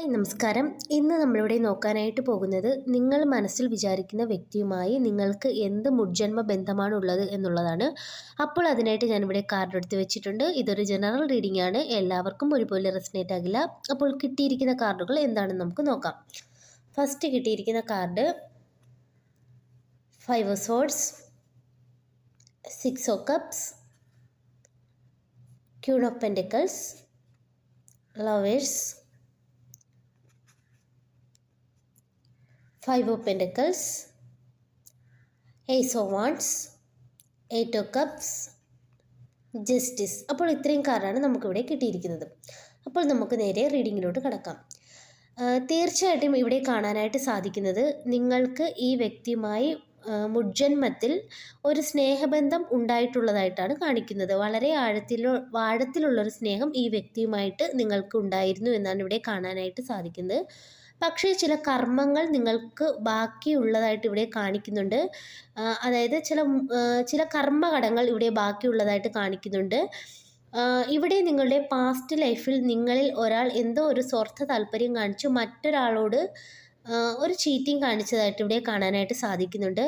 Hi നമസ്കാരം. ഇന്ന് നമ്മളിവിടെ നോക്കാനായിട്ട് പോകുന്നത് നിങ്ങൾ മനസ്സിൽ വിചാരിക്കുന്ന വ്യക്തിയുമായി നിങ്ങൾക്ക് എന്ത് മുജ്ജന്മ ബന്ധമാണുള്ളത് എന്നുള്ളതാണ്. അപ്പോൾ അതിനായിട്ട് ഞാനിവിടെ കാർഡ് എടുത്ത് വെച്ചിട്ടുണ്ട്. ഇതൊരു ജനറൽ റീഡിംഗ് ആണ്. എല്ലാവർക്കും ഒരുപോലെ റെസിനേറ്റ് ആകില്ല. അപ്പോൾ കിട്ടിയിരിക്കുന്ന കാർഡുകൾ എന്താണെന്ന് നമുക്ക് നോക്കാം. ഫസ്റ്റ് കിട്ടിയിരിക്കുന്ന card five of swords six of cups queen of pentacles lovers five of pentacles ace of wands eight of cups justice അപ്പോൾ ഇത്രയും കാർഡാണ് നമുക്കിവിടെ കിട്ടിയിരിക്കുന്നത്. അപ്പോൾ നമുക്ക് നേരെ റീഡിങ്ങിലോട്ട് കടക്കാം. തീർച്ചയായിട്ടും ഇവിടെ കാണാനായിട്ട് സാധിക്കുന്നത് നിങ്ങൾക്ക് ഈ വ്യക്തിയുമായി മുജ്ജന്മത്തിൽ ഒരു സ്നേഹബന്ധം ഉണ്ടായിട്ടുള്ളതായിട്ടാണ് കാണിക്കുന്നത്. വളരെ ആഴത്തിലോ ആഴത്തിലുള്ളൊരു സ്നേഹം ഈ വ്യക്തിയുമായിട്ട് നിങ്ങൾക്ക് ഉണ്ടായിരുന്നു എന്നാണ് ഇവിടെ കാണാനായിട്ട് സാധിക്കുന്നത്. പക്ഷേ ചില കർമ്മങ്ങൾ നിങ്ങൾക്ക് ബാക്കിയുള്ളതായിട്ട് ഇവിടെ കാണിക്കുന്നുണ്ട്. അതായത് ചില ചില കർമ്മഘടങ്ങൾ ഇവിടെ ബാക്കിയുള്ളതായിട്ട് കാണിക്കുന്നുണ്ട്. ഇവിടെ നിങ്ങളുടെ പാസ്റ്റ് ലൈഫിൽ നിങ്ങളിൽ ഒരാൾ എന്തോ ഒരു സ്വാർത്ഥ താല്പര്യം കാണിച്ചു മറ്റൊരാളോട് ഒരു ചീറ്റിംഗ് കാണിച്ചതായിട്ട് ഇവിടെ കാണാനായിട്ട് സാധിക്കുന്നുണ്ട്.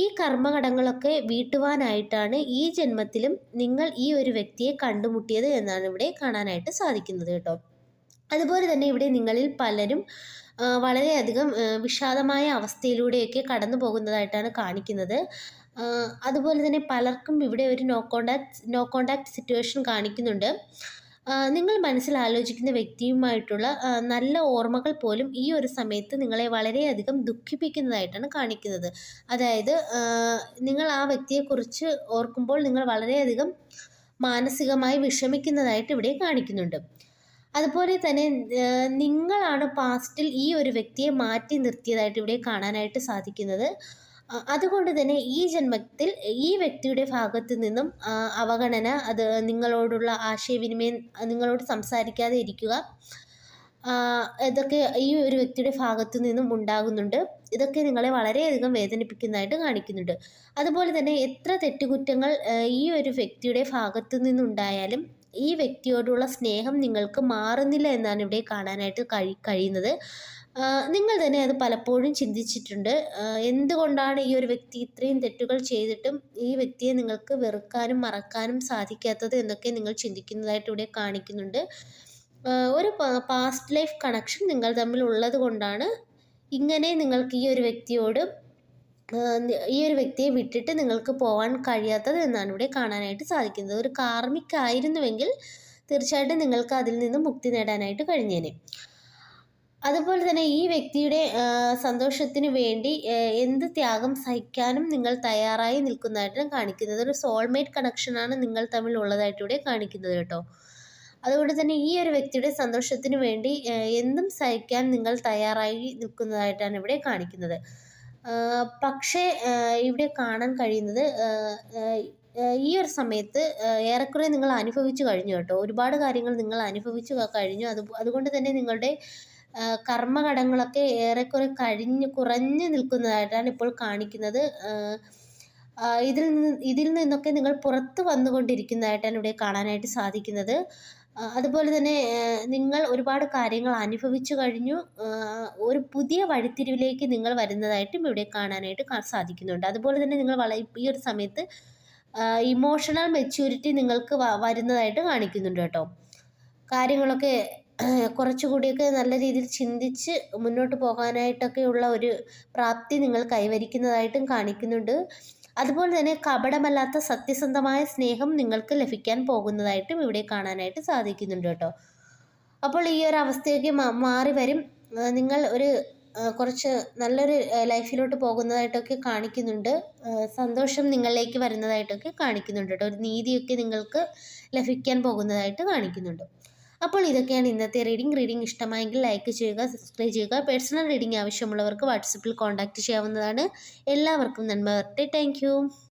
ഈ കർമ്മഘടങ്ങളൊക്കെ വീട്ടുവാനായിട്ടാണ് ഈ ജന്മത്തിലും നിങ്ങൾ ഈ ഒരു വ്യക്തിയെ കണ്ടുമുട്ടിയത് എന്നാണ് ഇവിടെ കാണാനായിട്ട് സാധിക്കുന്നത് കേട്ടോ. അതുപോലെ തന്നെ ഇവിടെ നിങ്ങളിൽ പലരും വളരെയധികം വിഷാദമായ അവസ്ഥയിലൂടെയൊക്കെ കടന്നു പോകുന്നതായിട്ടാണ് കാണിക്കുന്നത്. അതുപോലെ തന്നെ പലർക്കും ഇവിടെ ഒരു no contact no contact situation കാണിക്കുന്നുണ്ട്. നിങ്ങൾ മനസ്സിൽ ആലോചിക്കുന്ന വ്യക്തിയുമായിട്ടുള്ള നല്ല ഓർമ്മകൾ പോലും ഈ ഒരു സമയത്ത് നിങ്ങളെ വളരെയധികം ദുഃഖിപ്പിക്കുന്നതായിട്ടാണ് കാണിക്കുന്നത്. അതായത് നിങ്ങൾ ആ വ്യക്തിയെക്കുറിച്ച് ഓർക്കുമ്പോൾ നിങ്ങൾ വളരെയധികം മാനസികമായി വിഷമിക്കുന്നതായിട്ട് ഇവിടെ കാണിക്കുന്നുണ്ട്. അതുപോലെ തന്നെ നിങ്ങളാണ് പാസ്റ്റിൽ ഈ ഒരു വ്യക്തിയെ മാറ്റി നിർത്തിയതായിട്ട് ഇവിടെ കാണാനായിട്ട് സാധിക്കുന്നത്. അതുകൊണ്ട് തന്നെ ഈ ജന്മത്തിൽ ഈ വ്യക്തിയുടെ ഭാഗത്തു നിന്നും അവഗണന അത് നിങ്ങളോടുള്ള ആശയവിനിമയം നിങ്ങളോട് സംസാരിക്കാതെ ഇരിക്കുക ഇതൊക്കെ ഈ ഒരു വ്യക്തിയുടെ ഭാഗത്തു നിന്നും ഉണ്ടാകുന്നുണ്ട്. ഇതൊക്കെ നിങ്ങളെ വളരെയധികം വേദനിപ്പിക്കുന്നതായിട്ട് കാണിക്കുന്നുണ്ട്. അതുപോലെ തന്നെ എത്ര തെറ്റുകുറ്റങ്ങൾ ഈ ഒരു വ്യക്തിയുടെ ഭാഗത്തു നിന്നുണ്ടായാലും ഈ വ്യക്തിയോടുള്ള സ്നേഹം നിങ്ങൾക്ക് മാറുന്നില്ല എന്നാണ് ഇവിടെ കാണാനായിട്ട് കഴി കഴിയുന്നത്. നിങ്ങൾ തന്നെ അത് പലപ്പോഴും ചിന്തിച്ചിട്ടുണ്ട്. എന്തുകൊണ്ടാണ് ഈ ഒരു വ്യക്തി ഇത്രയും തെറ്റുകൾ ചെയ്തിട്ടും ഈ വ്യക്തിയെ നിങ്ങൾക്ക് വെറുക്കാനും മറക്കാനും സാധിക്കാത്തത് എന്നൊക്കെ നിങ്ങൾ ചിന്തിക്കുന്നതായിട്ട് ഇവിടെ കാണിക്കുന്നുണ്ട്. ഒരു പാസ്റ്റ് ലൈഫ് കണക്ഷൻ നിങ്ങൾ തമ്മിൽ ഉള്ളത് കൊണ്ടാണ് ഇങ്ങനെ നിങ്ങൾക്ക് ഈ ഒരു വ്യക്തിയോട് ഈ ഒരു വ്യക്തിയെ വിട്ടിട്ട് നിങ്ങൾക്ക് പോകാൻ കഴിയാത്തത് എന്നാണ് ഇവിടെ കാണാനായിട്ട് സാധിക്കുന്നത്. ഒരു കാർമിക് ആയിരുന്നുവെങ്കിൽ തീർച്ചയായിട്ടും നിങ്ങൾക്ക് അതിൽ നിന്ന് മുക്തി നേടാനായിട്ട് കഴിഞ്ഞേനെ. അതുപോലെ തന്നെ ഈ വ്യക്തിയുടെ സന്തോഷത്തിന് വേണ്ടി എന്ത് ത്യാഗം സഹിക്കാനും നിങ്ങൾ തയ്യാറായി നിൽക്കുന്നതായിട്ട് കാണിക്കുന്നത്. ഒരു സോൾമേറ്റ് കണക്ഷനാണ് നിങ്ങൾ തമ്മിൽ ഉള്ളതായിട്ട് ഇവിടെ കാണിക്കുന്നത് കേട്ടോ. അതുകൊണ്ട് തന്നെ ഈ ഒരു വ്യക്തിയുടെ സന്തോഷത്തിന് വേണ്ടി എന്തും സഹിക്കാൻ നിങ്ങൾ തയ്യാറായി നിൽക്കുന്നതായിട്ടാണ് ഇവിടെ കാണിക്കുന്നത്. പക്ഷേ ഇവിടെ കാണാൻ കഴിയുന്നത് ഈ ഒരു സമയത്ത് ഏറെക്കുറെ നിങ്ങൾ അനുഭവിച്ചു കഴിഞ്ഞു കേട്ടോ. ഒരുപാട് കാര്യങ്ങൾ നിങ്ങൾ അനുഭവിച്ചു കഴിഞ്ഞു. അത് അതുകൊണ്ട് തന്നെ നിങ്ങളുടെ കർമ്മഘടങ്ങളൊക്കെ ഏറെക്കുറെ കഴിഞ്ഞ് കുറഞ്ഞു നിൽക്കുന്നതായിട്ടാണ് ഇപ്പോൾ കാണിക്കുന്നത്. ഇതിൽ നിന്ന് ഇതിൽ നിന്നൊക്കെ നിങ്ങൾ പുറത്ത് വന്നുകൊണ്ടിരിക്കുന്നതായിട്ടാണ് ഇവിടെ കാണാനായിട്ട് സാധിക്കുന്നത്. അതുപോലെ തന്നെ നിങ്ങൾ ഒരുപാട് കാര്യങ്ങൾ അനുഭവിച്ചു കഴിഞ്ഞു. ഒരു പുതിയ വഴിത്തിരിവിലേക്ക് നിങ്ങൾ വരുന്നതായിട്ടും ഇവിടെ കാണാനായിട്ട് സാധിക്കുന്നുണ്ട്. അതുപോലെ തന്നെ നിങ്ങൾ വള ഈ ഒരു സമയത്ത് ഇമോഷണൽ മെച്യൂരിറ്റി നിങ്ങൾക്ക് വരുന്നതായിട്ട് കാണിക്കുന്നുണ്ട് കേട്ടോ. കാര്യങ്ങളൊക്കെ കുറച്ചുകൂടിയൊക്കെ നല്ല രീതിയിൽ ചിന്തിച്ച് മുന്നോട്ട് പോകാനായിട്ടൊക്കെയുള്ള ഒരു പ്രാപ്തി നിങ്ങൾ കൈവരിക്കുന്നതായിട്ടും കാണിക്കുന്നുണ്ട്. അതുപോലെ തന്നെ കപടമല്ലാത്ത സത്യസന്ധമായ സ്നേഹം നിങ്ങൾക്ക് ലഭിക്കാൻ പോകുന്നതായിട്ടും ഇവിടെ കാണാനായിട്ട് സാധിക്കുന്നുണ്ട് കേട്ടോ. അപ്പോൾ ഈ ഒരു അവസ്ഥയൊക്കെ മാറി വരും. നിങ്ങൾ ഒരു കുറച്ച് നല്ലൊരു ലൈഫിലോട്ട് പോകുന്നതായിട്ടൊക്കെ കാണിക്കുന്നുണ്ട്. സന്തോഷം നിങ്ങളിലേക്ക് വരുന്നതായിട്ടൊക്കെ കാണിക്കുന്നുണ്ട് കേട്ടോ. ഒരു നീതിയൊക്കെ നിങ്ങൾക്ക് ലഭിക്കാൻ പോകുന്നതായിട്ട് കാണിക്കുന്നുണ്ട്. അപ്പോൾ ഇതൊക്കെയാണ് ഇന്നത്തെ റീഡിംഗ് റീഡിംഗ് ഇഷ്ടമായെങ്കിൽ ലൈക്ക് ചെയ്യുക സബ്സ്ക്രൈബ് ചെയ്യുക. പേഴ്സണൽ റീഡിംഗ് ആവശ്യമുള്ളവർക്ക് വാട്സപ്പിൽ കോൺടാക്ട് ചെയ്യാവുന്നതാണ്. എല്ലാവർക്കും നന്മ വരട്ടെ. താങ്ക്